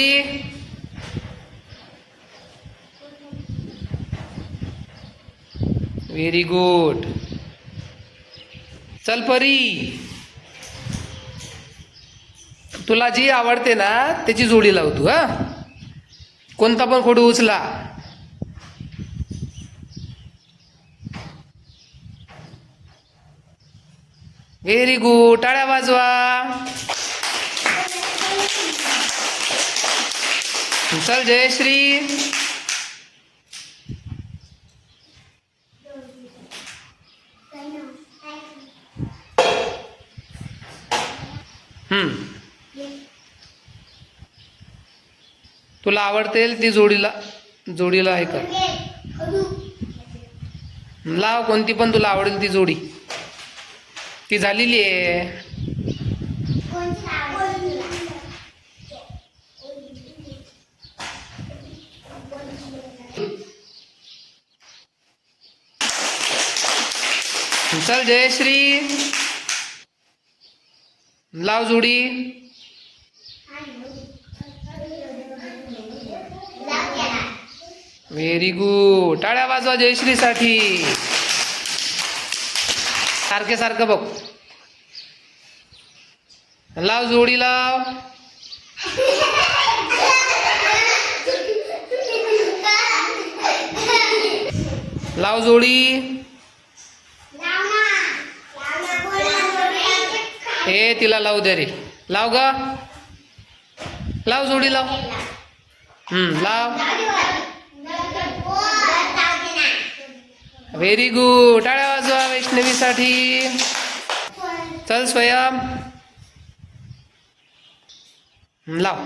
जोडी very good चल परी. तुला जी आवडते ना त्याची जोडी लाव तू हा? कोणता पण खोडू उचला. व्हेरी गुड टाळ्या वाजवा. चल जयश्री हम्म. तुला आवडते ती जोडीला जोडीला आहे का लाव कोणती पण तुला आवडेल ती जोडी. ती झालेली आहे. चल जयश्री लाव जोडी. व्हेरी गुड टाळ्या वाजवा जयश्रीसाठी सारखे सारखं बघ. लाव जोडी लाव. लाव जोडी. हे तिला लावू दे रे. लाव ग. लाव जोडी लाव. हम्म लाव. व्हेरी गुड टाळ्या वाजवा वैष्णवीसाठी. चल स्वयं. हम्म, लाव.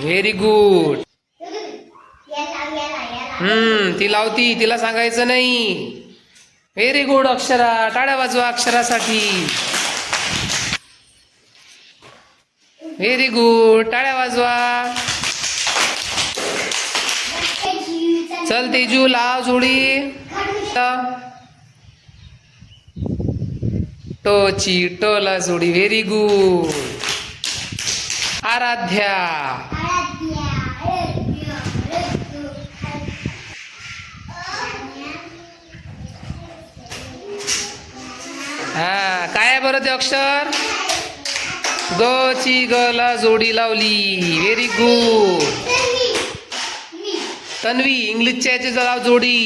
व्हेरी गुड हम्म ती लावती तिला सांगायचं नाही. व्हेरी गुड अक्षरा टाळ्या वाजवा अक्षरासाठी. व्हेरी गुड टाळ्या वाजवा. चल तेजू लाव जोडी. टोची टोला जोडी. Very good Aaradhya. हा काय आहे बरं ते अक्षर? ग ची ग ला जोडी लावली. व्हेरी गुड तन्वी इंग्लिशच्या याची लाव जोडी.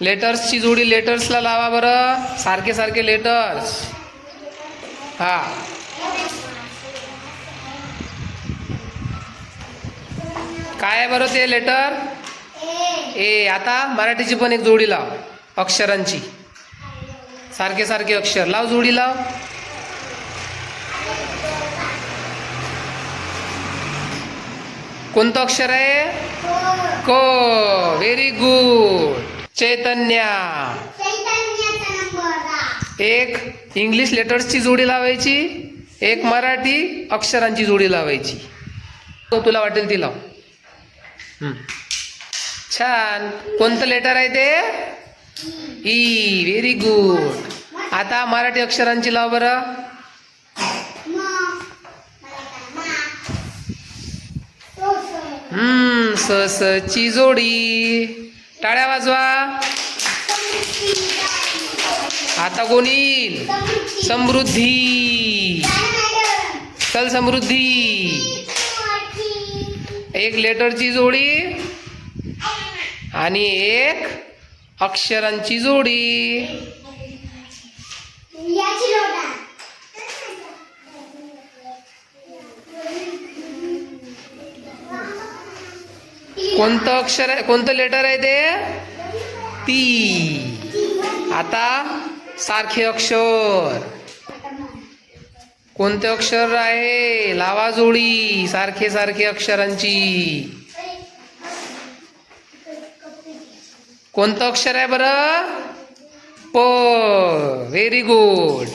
लेटर्सची जोडी लेटर्सला लावा बरं. सारखे सारखे लेटर्स हा. काय आहे बरं ते लेटर ए आता मराठीची पण एक जोडी लाव. अक्षरांची. सारखे सारखे अक्षर. लाव जोडी लाव. कोणतं अक्षर आहे? क. Very good Chaitanya. एक इंग्लिश लेटर्सची जोडी लावायची. एक मराठी अक्षरांची जोडी लावायची. तो तुला वाटेल ती लाव. छान. कोणतं लेटर आहे ते? ई व्हेरी गुड आता मराठी अक्षरांची लाव बरं. हम्म स स ची जोडी. टाळ्या वाजवा. आता कोण येईल? समृद्धी. चल समृद्धी. एक लेटरची जोडी आणि एक अक्षरांची जोडी. कोणतं अक्षर आहे? कोणतं लेटर आहे ते? ती. आता सारखे अक्षर. कोणते अक्षर आहे? लावा जोडी. सारखे सारखे अक्षरांची. कोणतं अक्षर आहे बरं? प. Very good